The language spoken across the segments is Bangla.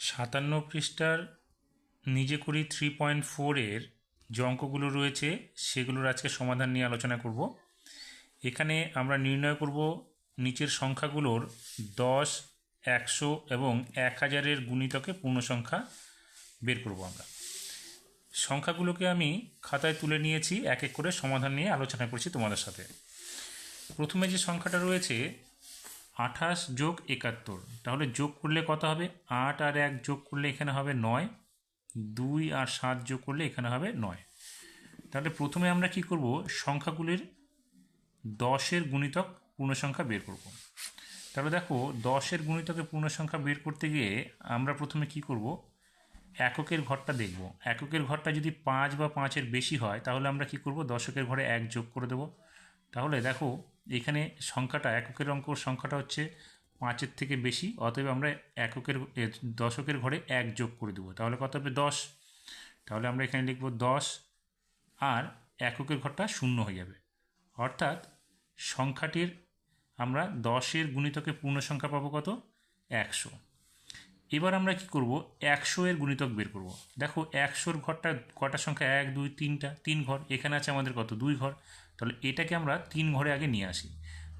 সাতান্ন পৃষ্ঠার নিজে করি থ্রি পয়েন্ট ফোরের যে অঙ্কগুলো রয়েছে, সেগুলোর আজকে সমাধান নিয়ে আলোচনা করব। এখানে আমরা নির্ণয় করব নিচের সংখ্যাগুলোর দশ, একশো এবং এক হাজারের গুণিতকে পূর্ণ সংখ্যা বের করব আমরা। সংখ্যাগুলোকে আমি খাতায় তুলে নিয়েছি, এক এক করে সমাধান নিয়ে আলোচনা করছি তোমাদের সাথে। প্রথমে যে সংখ্যাটা রয়েছে আঠাশ যোগ একাত্তর। তাহলে যোগ করলে কত হবে? আট আর এক যোগ করলে এখানে হবে নয়। দুই আর সাত যোগ করলে এখানে হবে নয়। তাহলে প্রথমে আমরা কি করব? সংখ্যাগুলির দশের গুণিতক পূর্ণ সংখ্যা বের করব। তাহলে দেখো, দশের গুণিতকে পূর্ণ সংখ্যা বের করতে গিয়ে আমরা প্রথমে কি করব? এককের ঘরটা দেখব। এককের ঘরটা যদি পাঁচ বা পাঁচের বেশি হয়, তাহলে আমরা কি করব? দশকের ঘরে এক যোগ করে দেব। তাহলে দেখো এখানে সংখ্যাটা, এককের অঙ্ক সংখ্যাটা হচ্ছে পাঁচের থেকে বেশি, অতএব আমরা এককের দশকের ঘরে এক যোগ করে দেবো। তাহলে কত হবে? দশ। তাহলে আমরা এখানে লিখব দশ, আর এককের ঘরটা শূন্য হয়ে যাবে। অর্থাৎ সংখ্যাটির আমরা দশের গুণিতকে পূর্ণ সংখ্যা পাবো কত? একশো। এবার আমরা কি করব? একশো এর গুণিতক বের করব। দেখো, একশোর ঘরটা, কটা সংখ্যা? এক, দুই, তিনটা, তিন ঘর। এখানে আছে আমাদের কত? দুই ঘর। তাহলে এটাকে আমরা তিন ঘরে আগে নিয়ে আসি।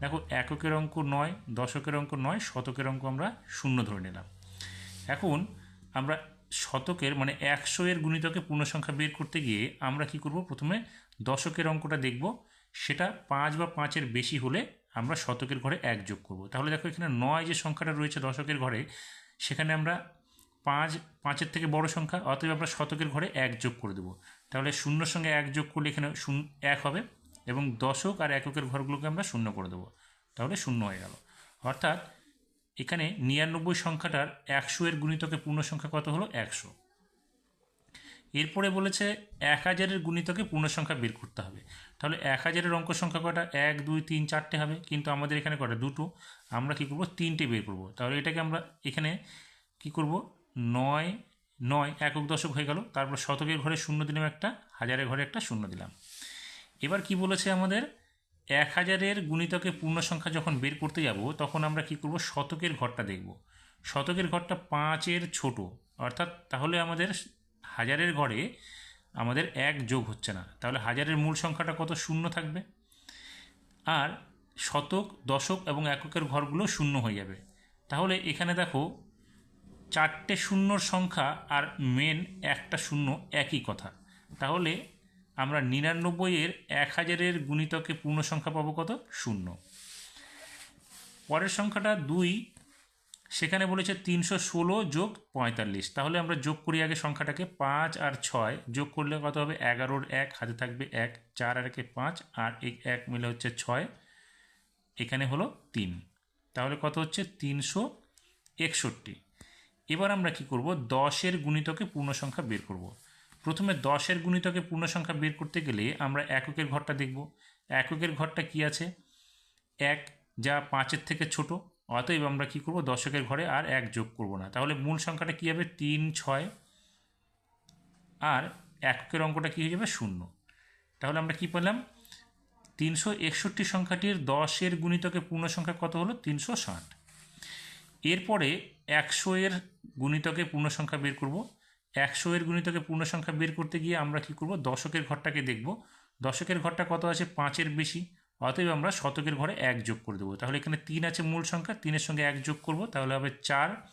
দেখো এককের অঙ্ক নয়, দশকের অঙ্ক নয়, শতকের অঙ্ক আমরা শূন্য ধরে নিলাম। এখন আমরা শতকের মানে একশো এর গুণিতকে পূর্ণ সংখ্যা বের করতে গিয়ে আমরা কি করব? প্রথমে দশকের অঙ্কটা দেখব। সেটা পাঁচ বা পাঁচের বেশি হলে আমরা শতকের ঘরে এক যোগ করব। তাহলে দেখো এখানে নয় যে সংখ্যাটা রয়েছে দশকের ঘরে, সেখানে আমরা পাঁচ, পাঁচের থেকে বড় সংখ্যা, অতএব আমরা শতকের ঘরে এক যোগ করে দেবো। তাহলে শূন্যর সঙ্গে এক যোগ করলে এখানে শূন্য, এক হবে। এবং দশক আর এককের ঘরগুলোকে আমরা শূন্য করে দেবো। তাহলে শূন্য হয়ে গেল। অর্থাৎ এখানে নিরানব্বই সংখ্যাটার একশো এর গুণিতকে পূর্ণ সংখ্যা কত হলো? একশো। এরপরে বলেছে এক হাজারের গুণিতকে পূর্ণ সংখ্যা বের করতে হবে। তাহলে এক হাজারের অঙ্ক সংখ্যা কটা এক, দুই, তিন, চারটে হবে। কিন্তু আমাদের এখানে কটা দুটো। আমরা কি করব? তিনটে বের করব। তাহলে এটাকে আমরা এখানে কি করব? নয় নয়, একক দশক হয়ে গেল। তারপর শতকের ঘরে শূন্য দিলাম একটা, হাজারের ঘরে একটা শূন্য দিলাম। এবার কি বলেছে আমাদের? এক হাজারের গুণিতকে পূর্ণ সংখ্যা যখন বের করতে যাব, তখন আমরা কি করব? শতকের ঘরটা দেখব। শতকের ঘরটা পাঁচের ছোট। অর্থাৎ তাহলে আমাদের হাজারের ঘরে আমাদের এক যোগ হচ্ছে না। তাহলে হাজারের মূল সংখ্যাটা কত? শূন্য থাকবে। আর শতক, দশক এবং এককের ঘরগুলো শূন্য হয়ে যাবে। তাহলে এখানে দেখো, চারটে শূন্যর সংখ্যা আর মেন একটা শূন্য একই কথা। তাহলে আমরা নিরানব্বইয়ের এক হাজারের গুণিতকে পূর্ণ সংখ্যা পাবো কত? শূন্য। পরের সংখ্যাটা দুই, সেখানে বলেছে তিনশো ষোলো যোগ পঁয়তাল্লিশ। তাহলে আমরা যোগ করি আগে সংখ্যাটাকে, পাঁচ আর ছয়। যোগ করলে কত হবে? এগারোর এক, হাতে থাকবে এক, চার আর একে পাঁচ, আর এক মিলে হচ্ছে ছয়, এখানে হলো তিন। তাহলে কত হচ্ছে? তিনশো একষট্টি। এবার আমরা কি করব? দশের গুণিতকে পূর্ণ সংখ্যা বের করব। প্রথমে দশের গুণিতকে পূর্ণ সংখ্যা বের করতে গেলে আমরা এককের ঘরটা দেখব। এককের ঘরটা কি আছে? এক যা পাঁচের থেকে ছোট, অতএব আমরা কি করব? দশকের ঘরে আর এক যোগ করব না। তাহলে মূল সংখ্যাটা কী হবে? তিন, ছয়। আর এককের অঙ্কটা কী হয়ে যাবে? শূন্য। তাহলে আমরা কি পেলাম? তিনশো একষট্টি সংখ্যাটির দশের গুণিতকে পূর্ণ সংখ্যা কত হলো? তিনশো ষাট। এরপরে একশো এর গুণিতকে পূর্ণ সংখ্যা বের করব। একশো এর গুণিতকে পূর্ণ সংখ্যা বের করতে গিয়ে আমরা কি করব? দশকের ঘরটাকে দেখব। দশকের ঘরটা কত আছে? পাঁচের বেশি। অতএব আমরা শতকের ঘরে এক যোগ করে দেবো। তাহলে এখানে তিন আছে মূল সংখ্যা। তিনের সঙ্গে এক যোগ করব, তাহলে হবে চার।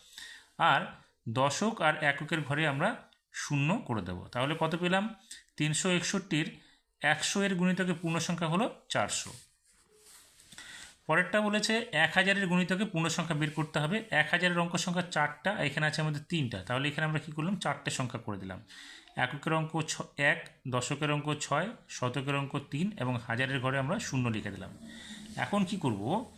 আর দশক আর এককের ঘরে আমরা শূন্য করে দেবো। তাহলে কত পেলাম? তিনশো একষট্টির একশো এর গুণিতকে পূর্ণ সংখ্যা হলো চারশো। পরেরটা বলেছে এক হাজারের গুণিতকে পূর্ণ সংখ্যা বের করতে হবে। এক হাজারের অঙ্ক সংখ্যা চারটা, এখানে আছে আমাদের তিনটা। তাহলে এখানে আমরা কী করলাম? চারটে সংখ্যা করে দিলাম। এককের অঙ্ক ছ, এক, দশকের অঙ্ক ছয়, শতকের অঙ্ক তিন এবং হাজারের ঘরে আমরা শূন্য লিখে দিলাম। এখন কি করব?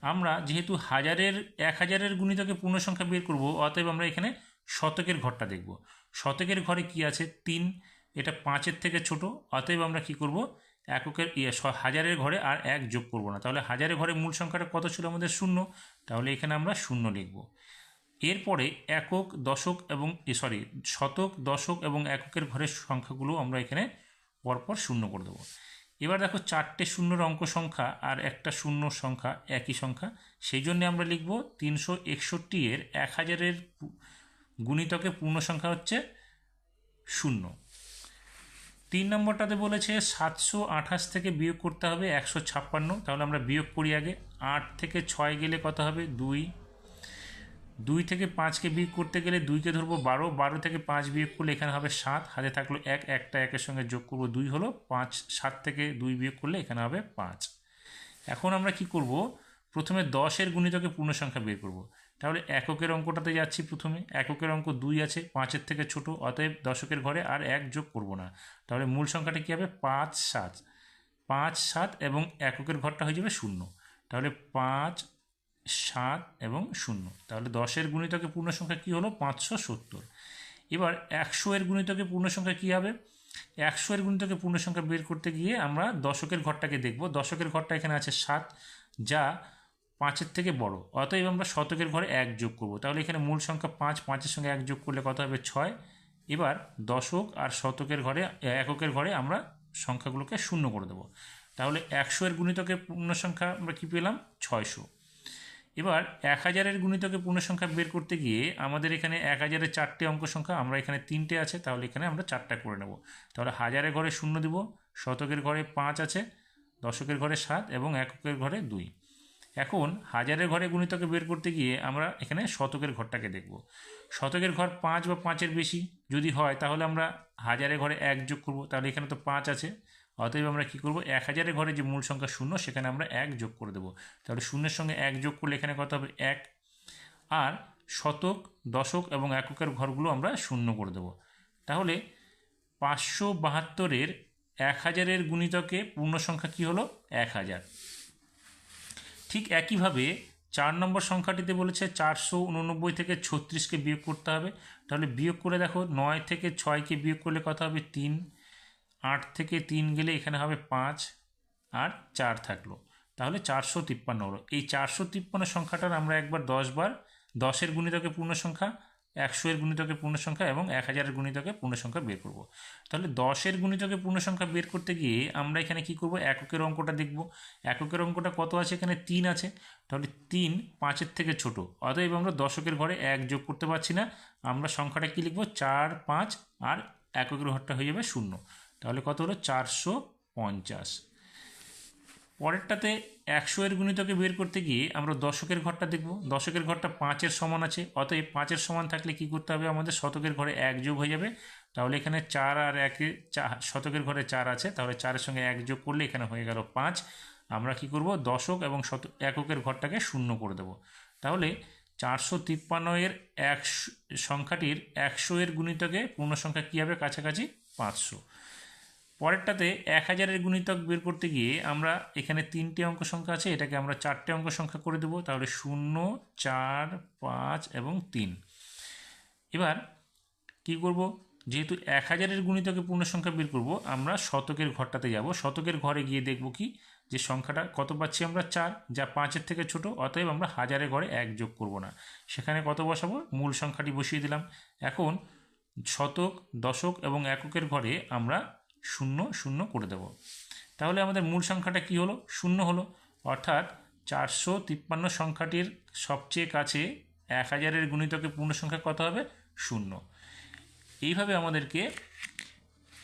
আমরা যেহেতু হাজারের, এক হাজারের গুণিতকে পূর্ণ সংখ্যা বের করব, অতএব আমরা এখানে শতকের ঘরটা দেখব। শতকের ঘরে কি আছে? তিন, এটা পাঁচের থেকে ছোট, অতএব আমরা কি করব? এককের ইয়ে হাজারের ঘরে আর এক যোগ করব না। তাহলে হাজারের ঘরে মূল সংখ্যাটা কত ছিল আমাদের? শূন্য। তাহলে এখানে আমরা শূন্য লিখব। এরপরে একক, দশক এবং সরি শতক, দশক এবং এককের ঘরের সংখ্যাগুলো আমরা এখানে পরপর শূন্য করে দেবো। এবার দেখো চারটে শূন্যর অঙ্ক সংখ্যা আর একটা শূন্য সংখ্যা একই সংখ্যা। সেই জন্য আমরা লিখব তিনশো একষট্টি এর এক হাজারের গুণিতকে পূর্ণ সংখ্যা হচ্ছে শূন্য। তিন নম্বরটাতে বলেছে সাতশো আঠাশ থেকে বিয়োগ করতে হবে একশো ছাপ্পান্ন। তাহলে আমরা বিয়োগ করি আগে। আট থেকে ছয় গেলে কত হবে? দুই। দুই থেকে পাঁচকে বিয়োগ করতে গেলে দুইকে ধরবো বারো। বারো থেকে পাঁচ বিয়োগ করলে এখানে হবে সাত। হাতে থাকল এক। একটা একের সঙ্গে যোগ করব দুই হলো পাঁচ। সাত থেকে দুই বিয়োগ করলে এখানে হবে পাঁচ। এখন আমরা কি করব? প্রথমে দশের গুণিতকে পূর্ণ সংখ্যা বের করব। তাহলে এককের অঙ্কটাতে যাচ্ছি প্রথমে, এককের অঙ্ক দুই আছে, পাঁচের থেকে ছোট, অতএব দশকের ঘরে আর এক যোগ করব না। তাহলে মূল সংখ্যাটা কী হবে? পাঁচ, সাত। পাঁচ, সাত এবং এককের ঘরটা হয়ে যাবে শূন্য। তাহলে পাঁচ, সাত এবং শূন্য। তাহলে দশের গুণিতকে পূর্ণ সংখ্যা কী হলো? পাঁচশো সত্তর। এবার একশো এর গুণিতকে পূর্ণ সংখ্যা কী হবে? একশো এর গুণিতকে পূর্ণ সংখ্যা বের করতে গিয়ে আমরা দশকের ঘরটাকে দেখব। দশকের ঘরটা এখানে আছে সাত, যা পাঁচের থেকে বড়। অতএব আমরা শতকের ঘরে এক যোগ করব। তাহলে এখানে মূল সংখ্যা পাঁচ, পাঁচের সঙ্গে এক যোগ করলে কত হবে? ছয়। এবার দশক আর শতকের ঘরে, এককের ঘরে আমরা সংখ্যাগুলোকে শূন্য করে দেবো। তাহলে একশো এর গুণিতকের পূর্ণ সংখ্যা আমরা কী পেলাম? ছয়শো। এবার এক হাজারের গুণিতকে পূর্ণ সংখ্যা বের করতে গিয়ে আমাদের এখানে এক হাজারের চারটে অঙ্ক সংখ্যা, আমরা এখানে তিনটে আছে, তাহলে এখানে আমরা চারটা করে নেব। তাহলে হাজারের ঘরে শূন্য দিব, শতকের ঘরে পাঁচ আছে, দশকের ঘরে সাত এবং এককের ঘরে দুই। এখন হাজারের ঘরে গুণিতকে বের করতে গিয়ে আমরা এখানে শতকের ঘরটাকে দেখব। শতকের ঘর পাঁচ বা পাঁচের বেশি। যদি হয়, তাহলে আমরা হাজারের ঘরে এক যোগ করব। তাহলে এখানে তো পাঁচ আছে। অতএব আমরা কী করব? এক হাজারের ঘরে যে মূল সংখ্যা শূন্য, সেখানে আমরা এক যোগ করে দেবো। তাহলে শূন্যের সঙ্গে এক যোগ করলে এখানে কত হবে? এক। আর শতক, দশক এবং এককের ঘরগুলো আমরা শূন্য করে দেবো। তাহলে পাঁচশো বাহাত্তরের এক হাজারের গুণিতকে পূর্ণ সংখ্যা কী হলো? এক হাজার। ঠিক একইভাবে চার নম্বর সংখ্যাটিতে বলেছে চারশো উননব্বই থেকে ছত্রিশকে বিয়োগ করতে হবে। তাহলে বিয়োগ করে দেখো, নয় থেকে ছয়কে বিয়োগ করলে কত হবে? তিন। আট থেকে তিন গেলে এখানে হবে পাঁচ আর চার থাকল। তাহলে চারশো তিপ্পান্ন হলো। এই চারশো তিপ্পান্ন সংখ্যাটার আমরা একবার দশ বার, দশের গুণিতকে পূর্ণ সংখ্যা একশো এর গুণিতকে পূর্ণ সংখ্যা এবং এক হাজারের গুণিতকে পূর্ণ সংখ্যা বের করব। তাহলে দশের গুণিতকে পূর্ণ সংখ্যা বের করতে গিয়ে আমরা এখানে কি করব? এককের অঙ্কটা দেখব। এককের অঙ্কটা কত আছে? এখানে তিন আছে। তাহলে তিন পাঁচের থেকে ছোট। অতএব আমরা দশকের ঘরে এক যোগ করতে পারছি না। আমরা সংখ্যাটা কি লিখব? চার, পাঁচ, আর এককের ঘরটা হয়ে যাবে শূন্য। তাহলে কত হলো? চারশো পঞ্চাশ। পরেরটাতে একশো এর গুণিতকে বের করতে গিয়ে আমরা দশকের ঘরটা দেখব। দশকের ঘরটা পাঁচের সমান আছে। অতএব পাঁচের সমান থাকলে কি করতে হবে? আমাদের শতকের ঘরে এক যোগ হয়ে যাবে। তাহলে এখানে চার আর একে শতকের ঘরে চার আছে। তাহলে চারের সঙ্গে এক যোগ করলে এখানে হয়ে গেল পাঁচ। আমরা কি করব? দশক এবং শত, এককের ঘরটাকে শূন্য করে দেব। তাহলে চারশো তিপ্পান্ন এর এক সংখ্যাটির একশো এর গুণিতকে পূর্ণ সংখ্যা কী হবে? কাছাকাছি পাঁচশো। পরেরটাতে এক হাজারের গুণিতক বের করতে গিয়ে আমরা এখানে তিনটে অঙ্ক সংখ্যা আছে, এটাকে আমরা চারটে অঙ্ক সংখ্যা করে দেবো, তাহলে শূন্য, চার, পাঁচ এবং তিন। এবার কি করব? যেহেতু এক হাজারের গুণিতকে পূর্ণ সংখ্যা বের করব, আমরা শতকের ঘরটাতে যাব। শতকের ঘরে গিয়ে দেখব কি? যে সংখ্যাটা কত পাচ্ছি আমরা? চার, যা পাঁচের থেকে ছোট, অতএব আমরা হাজারের ঘরে এক যোগ করব না। সেখানে কত বসাবো? মূল সংখ্যাটি বসিয়ে দিলাম। এখন শতক, দশক এবং এককের ঘরে আমরা শূন্য শূন্য করে দেব। তাহলে আমাদের মূল সংখ্যাটা কি হলো? শূন্য হলো। অর্থাৎ চারশো তিপ্পান্ন সংখ্যাটির সবচেয়ে কাছে এক হাজারের গুণিতকে পূর্ণ সংখ্যা কত হবে? শূন্য। এইভাবে আমাদেরকে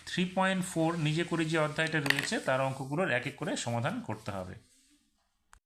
থ্রি পয়েন্ট ফোর নিজে করে যে অধ্যায়টা রয়েছে, তার অঙ্কগুলোর এক এক করে সমাধান করতে হবে।